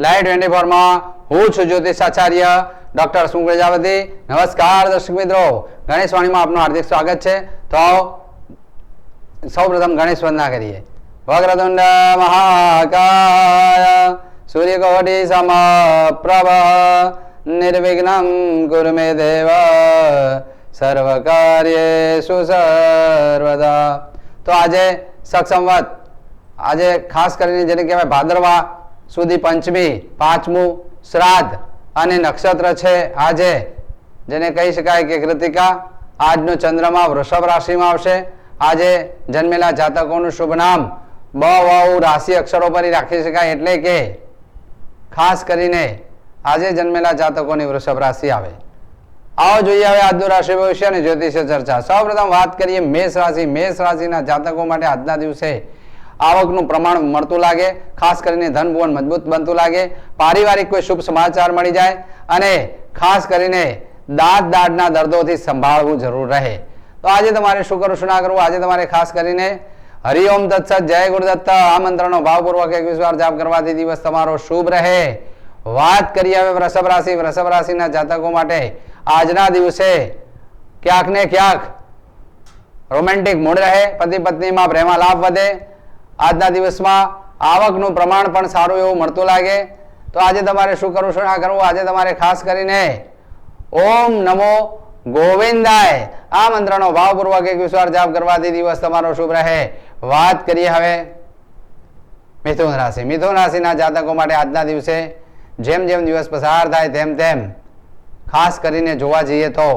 Live twenty ફોરમાં હું છું જ્યોતિષ આચાર્ય ડોક્ટર સુમ પ્રજાપતિ નમસ્કાર દર્શક મિત્રો. ગણેશ વાણીમાં આપનું હાર્દિક સ્વાગત છે. તો સૌ પ્રથમ ગણેશ વંદના કરીએ. વક્રતુંડ મહાકાય સૂર્યકોટિ સમપ્રભ નિર્વિઘ્નમ કુરુ મે દેવ. સર્વ કાર્યેષુ સર્વદા. તો આજે સક્ષમવત આજે ખાસ કરીને જેને કહેવાય ભાદરવા સુધી પંચમી, પાંચમું, શ્રાદ્ધ અને નક્ષત્ર છે આજે. જેને કહી શકાય કે કૃતિકા આજનો ચંદ્રમા વૃષભ રાશિમાં આવશે. આજે જન્મેલા જાતકોનું શુભ નામ બ વઉ રાશિ અક્ષરો પર રાખી શકાય એટલે કે ખાસ કરીને આજે જન્મેલા જાતકોની વૃષભ રાશિ આવે. આવો જોઈએ હવે આજનું રાશિ ભવિષ્ય અને જ્યોતિષ ચર્ચા. સૌપ્રથમ વાત કરીએ મેષ રાશિ. મેષ રાશિના જાતકો માટે આજના દિવસે આવકનું પ્રમાણ મળતું લાગે, ખાસ કરીને ધન ભુવન મજબૂત બનતું લાગે, પારિવારિક કોઈ શુભ સમાચાર મળી જાય અને ખાસ કરીને દાંત દાઢના દર્દોથી સંભાળવું જરૂર રહે. તો આજે તમારે શું કરવું, શું ના કરવું? આજે તમારે ખાસ કરીને હરિઓમ દત્ત જય ગુરુદત્ત, આ મંત્રનો ભાવપૂર્વક એકવીસ વાર જાપ કરવાથી દિવસ તમારો શુભ રહે. વાત કરીએ હવે વૃષભ રાશિ, વૃષભ રાશિના જાતકો માટે. આજના દિવસે ક્યાંક ને ક્યાંક રોમેન્ટિક મૂડ રહે, પતિ પત્નીમાં પ્રેમાલાપ વધે આજના દિવસમાં આવકનું પ્રમાણ પણ સારું એવું મળતું લાગે. તો આજે તમારે શું કરવું શું ના કરવું આજે તમારે ખાસ કરીને ઓમ નમો ગોવિંદાય. આ મંત્રનો ભાવપૂર્વક એક વિશ્વાર જાપ કરવાથી દિવસ તમારો શુભ રહે. વાત કરીએ હવે મિથુન રાશિ. મિથુન રાશિના જાતકો માટે આજના દિવસે જેમ જેમ દિવસ પસાર થાય તેમ તેમ ખાસ કરીને જોવા જઈએ તો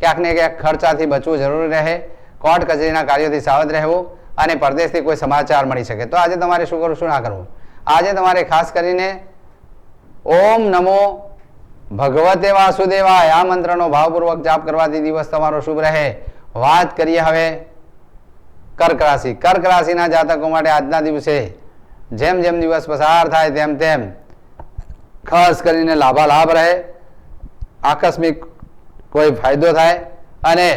ક્યાંક ને ક્યાંક ખર્ચાથી બચવું જરૂરી રહે. કોર્ટ કચેરીના કાર્યોથી સાવધ રહેવું. અને પરદેશથી કોઈ સમાચાર મળી શકે. તો આજે તમારે શું કરવું, શું ના કરવું? આજે તમારે ખાસ કરીને ઓમ નમો ભગવતે વાસુદેવાય. આ મંત્રનો ભાવપૂર્વક જાપ કરવાથી દિવસ તમારો શુભ રહે. વાત કરીએ હવે કર્ક રાશિ કર્ક રાશિના જાતકો માટે આજના દિવસે જેમ જેમ દિવસ પસાર થાય તેમ તેમ ખાસ કરીને લાભાલાભ રહે. આકસ્મિક કોઈ ફાયદો થાય અને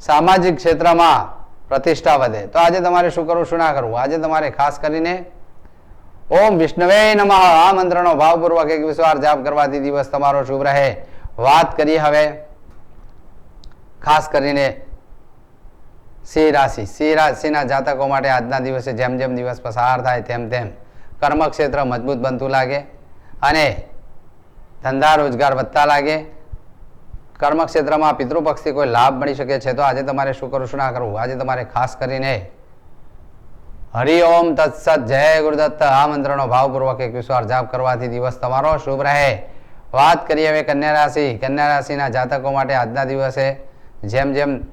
સામાજિક ક્ષેત્રમાં પ્રતિષ્ઠા વધે. તો આજે તમારે શું કરવું, શું ના કરવું? આજે તમારે ખાસ કરીને ઓમ વિષ્ણવે નમઃ. આ મંત્રનો ભાવપૂર્વક એક વિશ્વાર જાપ કરવાથી દિવસ તમારો શુભ રહે. વાત કરીએ હવે ખાસ કરીને સિંહ રાશિ. સિંહ રાશિના જાતકો માટે આજના દિવસે જેમ જેમ દિવસ પસાર થાય તેમ તેમ કર્મક્ષેત્ર મજબૂત બનતું લાગે અને ધંધા રોજગાર વધતા લાગે. કર્મક્ષેત્રમાં પિતૃપક્ષથી કોઈ લાભ મળી શકે છે તો આજે તમારે શું કરવું, શું ના કરવું? આજે તમારે ખાસ કરીને હરિ ઓમ તત્સત, જય ગુરુદત્ત, આ મંત્રનો ભાવપૂર્વક એક વાર જાપ કરવાથી દિવસ તમારો શુભ રહે. વાત કરીએ હવે કન્યા રાશિ. કન્યા રાશિના જાતકો માટે આજના દિવસે જેમ જેમ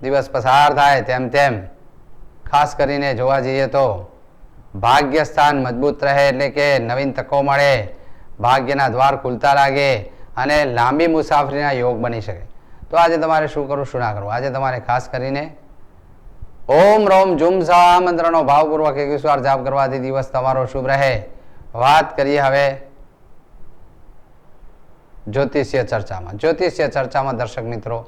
દિવસ પસાર થાય તેમ તેમ ખાસ કરીને જોવા જઈએ તો ભાગ્ય સ્થાન મજબૂત રહે એટલે કે નવીન તકો મળે. ભાગ્યના દ્વાર ખુલતા લાગે. અને લાંબી મુસાફરીના યોગ બની શકે. તો આજે તમારે શું કરવું, શું ના કરવું? આજે તમારે ખાસ કરીને ઓમ રોમ ઝુમ સા મંત્રનો ભાવપૂર્વક એકવીસ વાર જાપ કરવાથી દિવસ તમારો શુભ રહે. વાત કરીએ હવે જ્યોતિષીય ચર્ચામાં. જ્યોતિષીય ચર્ચામાં દર્શક મિત્રો,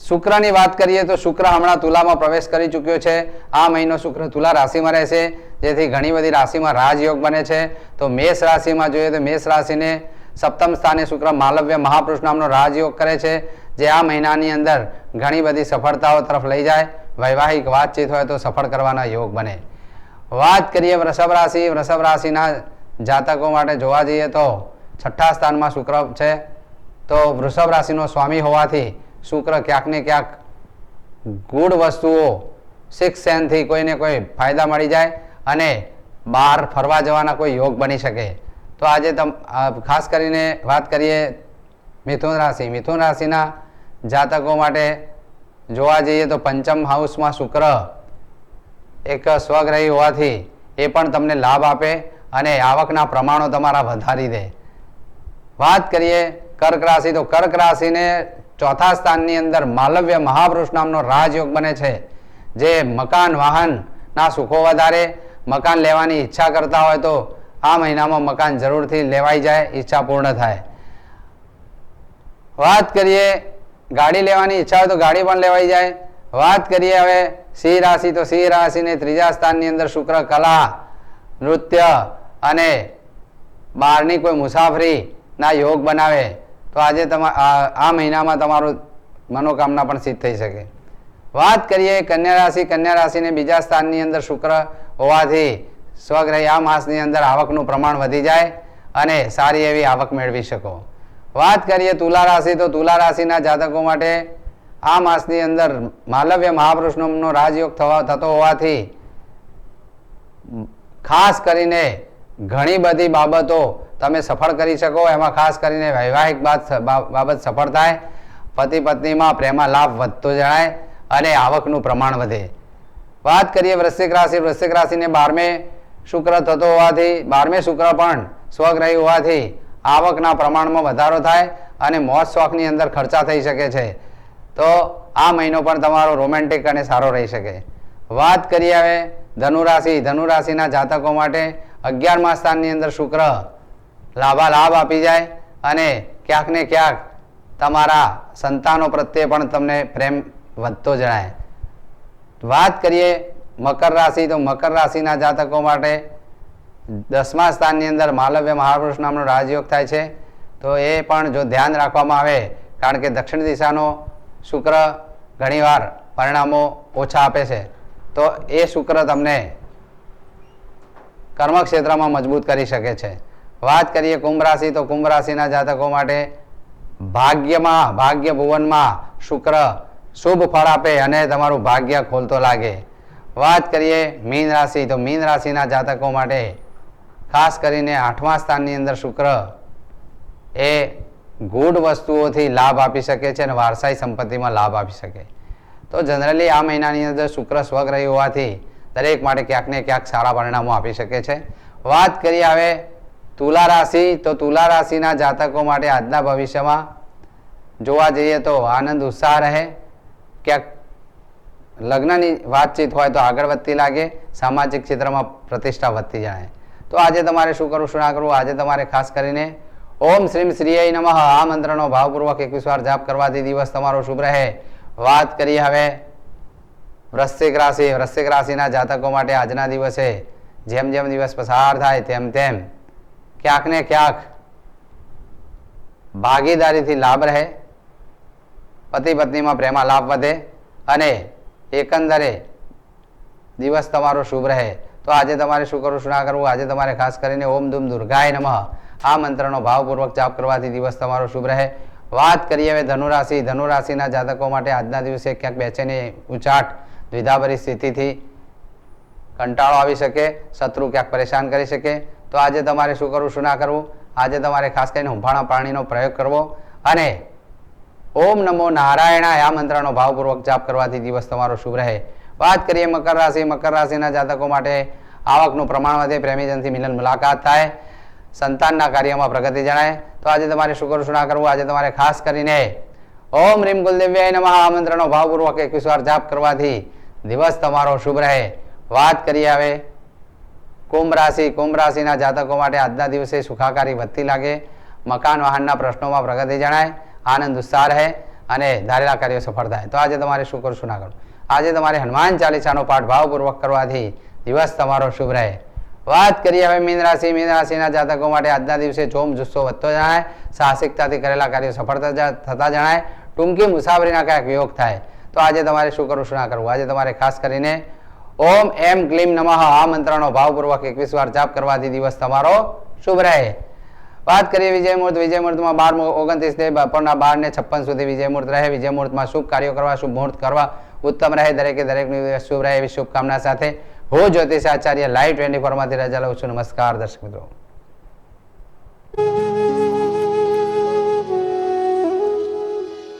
શુક્રની વાત કરીએ તો શુક્ર હમણાં તુલામાં પ્રવેશ કરી ચૂક્યો છે. આ મહિનો શુક્ર તુલા રાશિમાં રહેશે, જેથી ઘણી બધી રાશિમાં રાજયોગ બને છે. તો મેષ રાશિમાં જોઈએ તો મેષ રાશિને સપ્તમ સ્થાને શુક્ર માલવ્ય મહાપુરુષ નામનો રાજયોગ કરે છે, જે આ મહિનાની અંદર ઘણી બધી સફળતાઓ તરફ લઈ જાય. વૈવાહિક વાતચીત હોય તો સફળ કરવાના યોગ બને. વાત કરીએ વૃષભ રાશિ. વૃષભ રાશિના જાતકો માટે જોવા જઈએ તો છઠ્ઠા સ્થાનમાં શુક્ર છે. તો વૃષભ રાશિનો સ્વામી હોવાથી શુક્ર ક્યાંક ને ક્યાંક ગૂઢ વસ્તુઓ સિક્સ સેનથી કોઈને કોઈ ફાયદા મળી જાય અને બહાર ફરવા જવાના કોઈ યોગ બની શકે. તો આજે તમ ખાસ કરીને વાત કરીએ મિથુન રાશિ. મિથુન રાશિના જાતકો માટે જોવા જઈએ તો પંચમ હાઉસમાં શુક્ર એક સ્વગ્રહી હોવાથી એ પણ તમને લાભ આપે અને આવકના પ્રમાણો તમારા વધારી દે. વાત કરીએ કર્ક રાશિ, તો કર્ક રાશિને ચોથા સ્થાનની અંદર માલવ્ય મહાપુરુષ નામનો રાજયોગ બને છે, જે મકાન, વાહનના સુખો વધારે. મકાન લેવાની ઈચ્છા કરતા હોય તો આ મહિનામાં મકાન જરૂરથી લેવાઈ જાય, ઈચ્છા પૂર્ણ થાય. વાત કરીએ, ગાડી લેવાની ઈચ્છા હોય તો ગાડી પણ લેવાઈ જાય. વાત કરીએ હવે, સિંહ રાશિ તો સિંહ રાશિને ત્રીજા સ્થાનની અંદર શુક્ર કલા, નૃત્ય અને બહારની કોઈ મુસાફરીના યોગ બનાવે, તો આજે તમા આ મહિનામાં તમારું મનોકામના પણ સિદ્ધ થઈ શકે. વાત કરીએ, કન્યા રાશિ, કન્યા રાશિને બીજા સ્થાનની અંદર શુક્ર હોવાથી સ્વગ્રહી આ માસની અંદર આવકનું પ્રમાણ વધી જાય અને સારી એવી આવક મેળવી શકો. વાત કરીએ તુલા રાશિ, તો તુલા રાશિના જાતકો માટે આ માસની અંદર માલવ્ય મહાપુરુષનો રાજયોગ થવા થતો હોવાથી ખાસ કરીને ઘણી બધી બાબતો તમે સફળ કરી શકો, એમાં ખાસ કરીને વૈવાહિક બાદ બાબત સફળ થાય, પતિ પત્નીમાં પ્રેમા લાભ વધતો જણાય અને આવકનું પ્રમાણ વધે. વાત કરીએ વૃશ્ચિક રાશિ, વૃશ્ચિક રાશિને બારમે શુક્ર થતો હોવાથી, બારમે શુક્ર પણ સ્વગ્રહી હોવાથી આવકના પ્રમાણમાં વધારો થાય અને મોજ શોખની અંદર ખર્ચા થઈ શકે છે. તો આ મહિનો પણ તમારો રોમેન્ટિક અને સારો રહી શકે. વાત કરીએ હવે ધનુરાશિ. ધનુરાશિના જાતકો માટે અગિયારમા સ્થાનની અંદર શુક્ર લાભાલાભ આપી જાય અને ક્યાંક ને ક્યાંક તમારા સંતાનો પ્રત્યે પણ તમને પ્રેમ વધતો જણાય. વાત કરીએ મકર રાશિ તો મકર રાશિના જાતકો માટે દસમા સ્થાનની અંદર માલવ્ય મહાપુરુષ નામનો રાજયોગ થાય છે. તો એ પણ જો ધ્યાન રાખવામાં આવે, કારણ કે દક્ષિણ દિશાનો શુક્ર ઘણીવાર પરિણામો ઓછા આપે છે. તો એ શુક્ર તમને કર્મક્ષેત્રમાં મજબૂત કરી શકે છે. વાત કરીએ કુંભ રાશિ, તો કુંભ રાશિના જાતકો માટે ભાગ્યમાં, ભાગ્ય ભુવનમાં શુક્ર શુભ ફળ આપે અને તમારું ભાગ્ય ખોલતો લાગે. વાત કરીએ મીન રાશિ, તો મીન રાશિના જાતકો માટે ખાસ કરીને આઠમા સ્થાનની અંદર શુક્ર એ ગૂઢ વસ્તુઓથી લાભ આપી શકે છે અને વારસાઈ સંપત્તિમાં લાભ આપી શકે. તો જનરલી આ મહિનાની અંદર શુક્ર સ્વગ્રહી હોવાથી દરેક માટે ક્યાંક ને ક્યાંક સારા પરિણામો આપી શકે છે. વાત કરીએ હવે તુલા રાશિ, તો તુલા રાશિના જાતકો માટે આજના ભવિષ્યમાં જોવા જઈએ તો આનંદ, ઉત્સાહ રહે. ક્યાંક લગ્નની વાતચીત હોય તો આગળ વધતી લાગે, સામાજિક ક્ષેત્રમાં પ્રતિષ્ઠા વધતી જાય. તો આજે તમારે શું કરવું, શું ના કરવું? આજે તમારે ખાસ કરીને ઓમ શ્રીમ શ્રીય નમઃ. આ મંત્રનો ભાવપૂર્વક એકવીસ વાર જાપ કરવાથી દિવસ તમારો શુભ રહે. વાત કરીએ હવે વૃશ્ચિક રાશિ. વૃશ્ચિક રાશિના જાતકો માટે આજના દિવસે જેમ જેમ દિવસ પસાર થાય તેમ તેમ ક્યાંક ને ક્યાંક ભાગીદારીથી લાભ રહે, પતિ પત્નીમાં પ્રેમા લાભ વધે અને એકંદરે દિવસ તમારો શુભ રહે. તો આજે તમારે શું કરવું, શું ના કરવું? આજે તમારે ખાસ કરીને ઓમ ધૂમ દુર્ગાય નમઃ. આ મંત્રનો ભાવપૂર્વક જાપ કરવાથી દિવસ તમારો શુભ રહે. વાત કરીએ હવે ધનુરાશિ. ધનુરાશિના જાતકો માટે આજના દિવસે ક્યાંક બેચેની ઉચાટ, દ્વિધાભરી સ્થિતિથી કંટાળો આવી શકે, શત્રુ ક્યાંક પરેશાન કરી શકે. તો આજે તમારે શું કરવું, શું ના કરવું? આજે તમારે ખાસ કરીને હુંફાણા પાણીનો પ્રયોગ કરવો. અને ઓમ નમો નારાયણાય. આ મંત્રનો ભાવપૂર્વક જાપ કરવાથી દિવસ તમારો શુભ રહે. વાત કરીએ મકર રાશિ. મકર રાશિના જાતકો માટે આવકનું પ્રમાણ વધે, પ્રેમીજનથી મિલન મુલાકાત થાય. સંતાનના કાર્યમાં પ્રગતિ જણાય. તો આજે તમારે શું કરવું કરવું? આજે તમારે ખાસ કરીને ઓમ રીમ કુલદેવ્યાય નમઃ. આ મંત્રનો ભાવપૂર્વક એકવીસ વાર જાપ કરવાથી દિવસ તમારો શુભ રહે. વાત કરીએ હવે કુંભ રાશિ. કુંભ રાશિના જાતકો માટે આજના દિવસે સુખાકારી વધતી લાગે. મકાન વાહનના પ્રશ્નોમાં પ્રગતિ જણાય. આનંદ ઉત્સાહ રહે અને ધારેલા કાર્યો સફળ થાય. તો આજે તમારે શું કરશું કરવું? આજે તમારે હનુમાન ચાલીસાનો પાઠ ભાવપૂર્વક કરવાથી દિવસ તમારો શુભ રહે. વાત કરીએ હવે મીન રાશિ. મીન રાશિના જાતકો માટે આજના દિવસે જોમ જુસ્સો વધતો જણાય. સાહસિકતાથી કરેલા કાર્યો સફળ થતા જણાય. ટૂંકી મુસાફરીના ક્યાંક યોગ થાય. તો આજે તમારે શું કરવું, શું ના કરવું? આજે તમારે ખાસ કરીને ઓમ એમ ક્લીમ નમઃ આ મંત્રનો ભાવપૂર્વક એકવીસ વાર જાપ કરવાથી દિવસ તમારો શુભ રહે. વાત કરીએ વિજય મુહૂર્ત વિજય મુહૂર્તમાં બાર ઓગણત્રીસથી બપોરના બાર ને છપ્પન સુધી વિજય મુહૂર્ત રહે. વિજય મુહૂર્તમાં શુભ કાર્યો કરવા, શુભ મુહૂર્ત કરવા ઉત્તમ રહે. દરેકે દરેકની શુભ રહે એવી શુભકામના સાથે હું જ્યોતિષ આચાર્ય લાઈવ ટ્વેન્ટી ફોરમાંથી રજા લઉં છું. નમસ્કાર, દર્શક મિત્રો.